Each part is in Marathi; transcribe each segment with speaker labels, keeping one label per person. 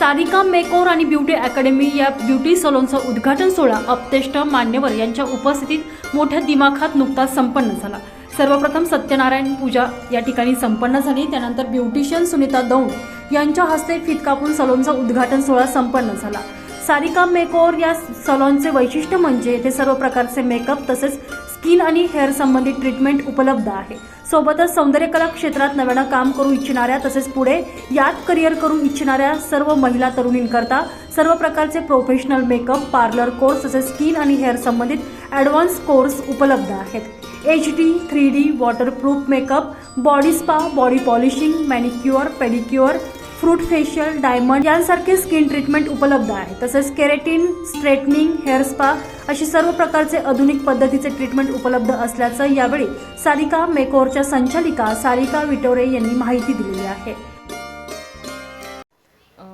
Speaker 1: सारिका मेकओवर आणि ब्युटी अकॅडमी या ब्युटी सलोनचा उद्घाटन सोहळा अपतेष्ट मान्यवर यांच्या उपस्थितीत मोठ्या दिमाखात नुकताच संपन्न झाला. सर्वप्रथम सत्यनारायण पूजा या ठिकाणी संपन्न झाली. त्यानंतर ब्युटिशियन सुनीता दौंड यांच्या हस्ते फित कापून सलोनचा उद्घाटन सोहळा संपन्न झाला. सारिका मेकओवर या सलॉनचे वैशिष्ट्य म्हणजे येथे सर्व प्रकारचे मेकअप तसेच स्किन आणि हेअर संबंधित ट्रीटमेंट उपलब्ध आहे. सोबतच सौंदर्यकला क्षेत्रात नव्यानं काम करू इच्छिणाऱ्या तसेच पुढे यात करिअर करू इच्छिणाऱ्या सर्व महिला तरुणींकरता सर्व प्रकारचे प्रोफेशनल मेकअप पार्लर कोर्स तसेच स्किन आणि हेअर संबंधित ॲडव्हान्स कोर्स उपलब्ध आहेत. H D three D waterproof makeup body spa body polishing manicure pedicure fruit facial diamond यांसारखे स्किन ट्रीटमेंट उपलब्ध आहे. तसेच केरेटिन स्ट्रेटनिंग हेअर स्पा अशी सर्व प्रकारचे आधुनिक पद्धतीचे ट्रीटमेंट उपलब्ध असल्याचं यावेळी सारिका मेकोरच्या संचालिका सारिका विटोरे यांनी माहिती दिलेली आहे.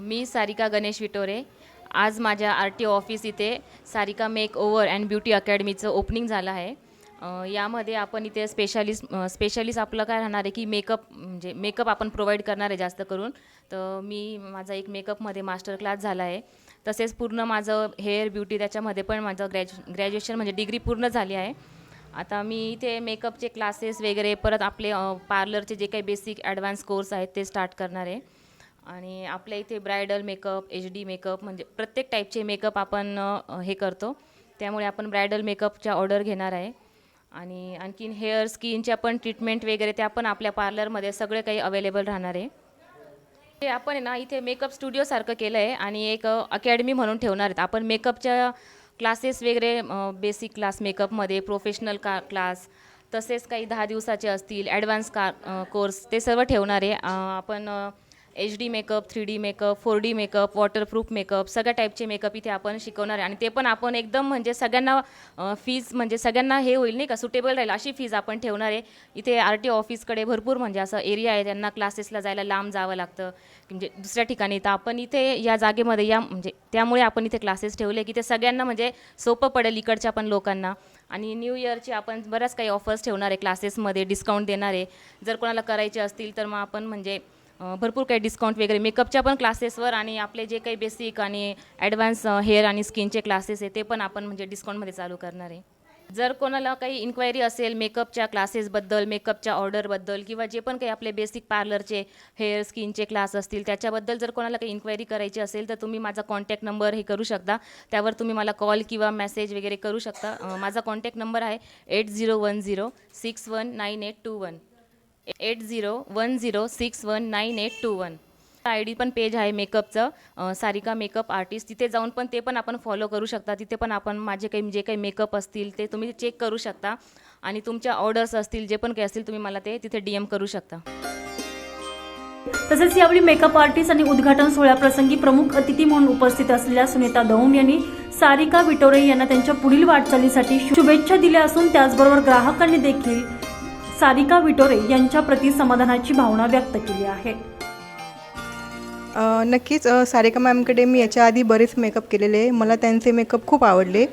Speaker 2: मी सारिका गणेश विटोरे. आज माझ्या आर टी ऑफिस इथे Sarika make over and beauty अकॅडमीचं opening झालं आहे. यामध्ये आपण इथे स्पेशालिस्ट स्पेशालिस्ट आपलं काय राहणार आहे की मेकअप म्हणजे मेकअप आपण प्रोव्हाइड करणार आहे जास्त करून. तर मी माझा एक मेकअपमध्ये मास्टर क्लास झाला आहे. तसेच पूर्ण माझं हेअर ब्युटी त्याच्यामध्ये पण माझं ग्रॅज्यु ग्रॅज्युएशन म्हणजे डिग्री पूर्ण झाली आहे. आता मी इथे मेकअपचे क्लासेस वगैरे परत आपले पार्लरचे जे काही बेसिक ॲडव्हान्स कोर्स आहेत ते स्टार्ट करणार आहे. आणि आपल्या इथे bridal makeup H D makeup म्हणजे प्रत्येक टाईपचे मेकअप आपण हे करतो. त्यामुळे आपण ब्रायडल मेकअपच्या ऑर्डर घेणार आहे. आणि आणखीन हेअर स्किनच्या पण ट्रीटमेंट वगैरे त्या पण आपल्या पार्लरमध्ये सगळे काही अवेलेबल राहणार आहे. ते आपण आहे ना इथे मेकअप स्टुडिओसारखं केलं आहे आणि एक अकॅडमी म्हणून ठेवणार आहेत. आपण मेकअपच्या क्लासेस वगैरे बेसिक क्लास मेकअपमध्ये प्रोफेशनल का क्लास तसेच काही दहा दिवसाचे असतील ॲडव्हान्स का कोर्स ते सर्व ठेवणार आहे. आपण H D makeup three D makeup four D makeup waterproof makeup सगळ्या टाईपचे मेकअप इथे आपण शिकवणार आहे. आणि ते पण आपण एकदम म्हणजे सगळ्यांना फीज म्हणजे सगळ्यांना हे होईल नाही का? सुटेबल राहील अशी फीज आपण ठेवणार आहे. इथे आर टी ऑफिसकडे भरपूर म्हणजे असं एरिया आहे. त्यांना क्लासेसला जायला लांब जावं लागतं. म्हणजे दुसऱ्या ठिकाणी तर आपण इथे या जागेमध्ये या म्हणजे त्यामुळे आपण इथे क्लासेस ठेवले की ते सगळ्यांना म्हणजे सोपं पडेल इकडच्या पण लोकांना. आणि न्यू इयरचे आपण बऱ्याच काही ऑफर्स ठेवणार आहे क्लासेसमध्ये डिस्काउंट देणार आहे. जर कोणाला करायचे असतील तर मग आपण म्हणजे भरपूर काही डिस्काउंट वगैरे मेकअपच्या पण क्लासेसवर आणि आपले जे काही बेसिक आणि ॲडव्हान्स हेअर आणि स्किनचे क्लासेस आहे ते पण आपण म्हणजे डिस्काउंटमध्ये चालू करणार आहे. जर कोणाला काही इन्क्वायरी असेल मेकअपच्या क्लासेसबद्दल मेकअपच्या ऑर्डरबद्दल किंवा जे पण काही आपले बेसिक पार्लरचे हेअर स्किनचे क्लास असतील त्याच्याबद्दल जर कोणाला काही इन्क्वायरी करायची असेल तर तुम्ही माझा कॉन्टॅक्ट नंबर हे करू शकता. त्यावर तुम्ही मला कॉल किंवा मेसेज वगैरे करू शकता. माझा कॉन्टॅक्ट नंबर आहे eight zero one zero six one nine eight two one eight zero one zero six one nine eight two one. I D पण पेज आहे मेकअपचं. Sarika makeup artist. तिथे जाऊन पण ते पण आपण फॉलो करू शकता. तिथे पण आपण माझे काही जे काही मेकअप असतील ते तुम्ही चेक करू शकता. आणि तुमच्या ऑर्डर्स असतील जे पण काही असतील तुम्ही मला ते तिथे डी एम करू शकता.
Speaker 1: तसेच यावेळी मेकअप आर्टिस्ट आणि उद्घाटन सोहळ्याप्रसंगी प्रमुख अतिथी म्हणून उपस्थित असलेल्या सुनीता दौंड यांनी सारिका विटोरे यांना त्यांच्या पुढील वाटचालीसाठी शुभेच्छा दिल्या असून त्याचबरोबर ग्राहकांनी देखील सारिका विटोरे यांच्या प्रती समाधानाची भावना व्यक्त केली आहे.
Speaker 3: नक्कीच सारिका मॅमकडे मी याच्या आधी बरेच मेकअप केलेले आहे मला त्यांचे मेकअप खूप आवडले.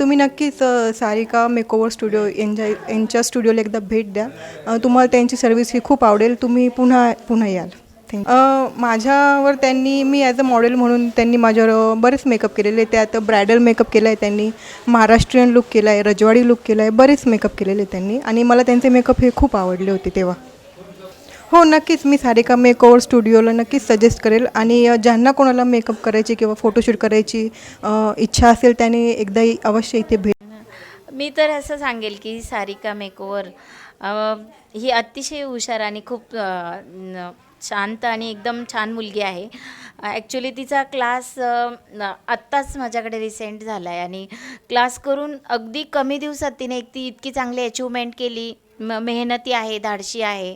Speaker 3: तुम्ही नक्कीच सारिका मेकओवर स्टुडिओ यांच्या यांच्या स्टुडिओला एकदा भेट द्या. तुम्हाला त्यांची सर्व्हिस ही खूप आवडेल. तुम्ही पुन्हा पुन्हा याल. थँक माझ्यावर त्यांनी मी ॲज अ मॉडेल म्हणून त्यांनी माझ्यावर बरेच मेकअप केलेले. त्यात ब्रायडल मेकअप केला आहे त्यांनी महाराष्ट्रीयन लुक केला आहे रजवाडी लुक केला आहे बरेच मेकअप केलेले त्यांनी. आणि मला त्यांचे मेकअप हे खूप आवडले होते तेव्हा. हो नक्कीच मी सारिका मेकओवर स्टुडिओला नक्कीच सजेस्ट करेल. आणि ज्यांना कोणाला मेकअप करायची किंवा फोटोशूट करायची इच्छा असेल त्याने एकदाही अवश्य इथे भेट
Speaker 4: मी तर असं सांगेल की सारिका मेकओवर ही अतिशय हुशार आणि खूप शांत आणि एकदम छान मुलगी आहे. ॲक्च्युली तिचा क्लास आत्ताच माझ्याकडे रिसेंट झाला आहे आणि क्लास करून अगदी कमी दिवसात तिने एक ती इतकी चांगली अचिव्हमेंट केली. म मेहनती आहे धाडशी आहे.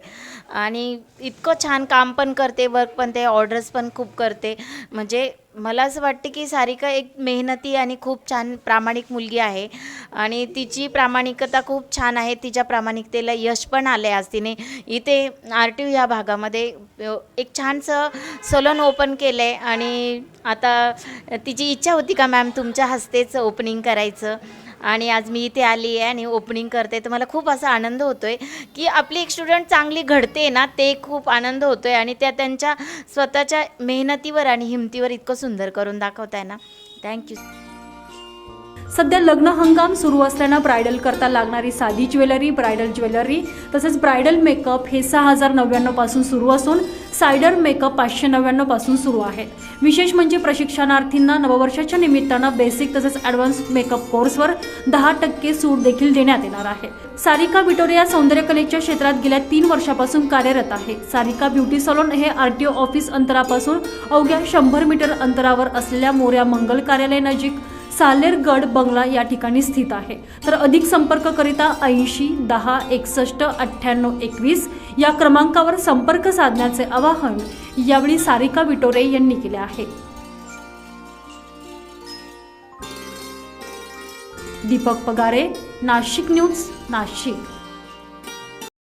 Speaker 4: आणि इतकं छान काम पण करते वर्क पण ते ऑर्डर्स पण खूप करते. म्हणजे मला असं वाटते की सारिका एक मेहनती आणि खूप छान प्रामाणिक मुलगी आहे. आणि तिची प्रामाणिकता खूप छान आहे. तिच्या प्रामाणिकतेला यश पण आलं आहे आज तिने. इथे आर टी ह्या भागामध्ये एक छानसं सलोन ओपन केलं आहे आणि आता तिची इच्छा होती का मॅम तुमच्या हस्तेच ओपनिंग करायचं? आणि आज मी इथे आली आहे आणि ओपनिंग करते. तर मला खूप असा आनंद होतो आहे की आपली एक स्टुडंट चांगली घडते ना ते खूप आनंद होतो आहे आणि त्या त्यांच्या स्वतःच्या मेहनतीवर आणि हिमतीवर इतकं सुंदर करून दाखवत आहे ना थँक्यू
Speaker 1: सध्या लग्न हंगाम सुरू असल्यानं ब्रायडल करता लागणारी साधी ज्वेलरी ब्रायडल ज्वेलरी तसेच ब्रायडल मेकअप हे सहा हजार नव्याण्णवपासून सुरू असून सायडर मेकअप पाचशे नव्याण्णवपासून सुरू आहे विशेष म्हणजे प्रशिक्षणार्थींना नववर्षाच्या निमित्तानं बेसिक तसेच ॲडव्हान्स मेकअप कोर्सवर दहा टक्के सूट देखील देण्यात येणार आहे. सारिका विटोरिया सौंदर्यकलेच्या क्षेत्रात गेल्या तीन वर्षापासून कार्यरत आहे. सारिका ब्युटी सलॉन हे आर टी ओ ऑफिस अंतरापासून अवघ्या शंभर मीटर अंतरावर असलेल्या मोर्या मंगल कार्यालय नजीक सालेरगड बंगला या ठिकाणी स्थित आहे. तर अधिक संपर्ककरिता ऐंशी दहा एकसष्ट अठ्ठ्याण्णव एकवीस या क्रमांकावर संपर्क साधण्याचे आवाहन यावेळी सारिका विटोरे यांनी केले आहे. दीपक पगारे नाशिक न्यूज नाशिक.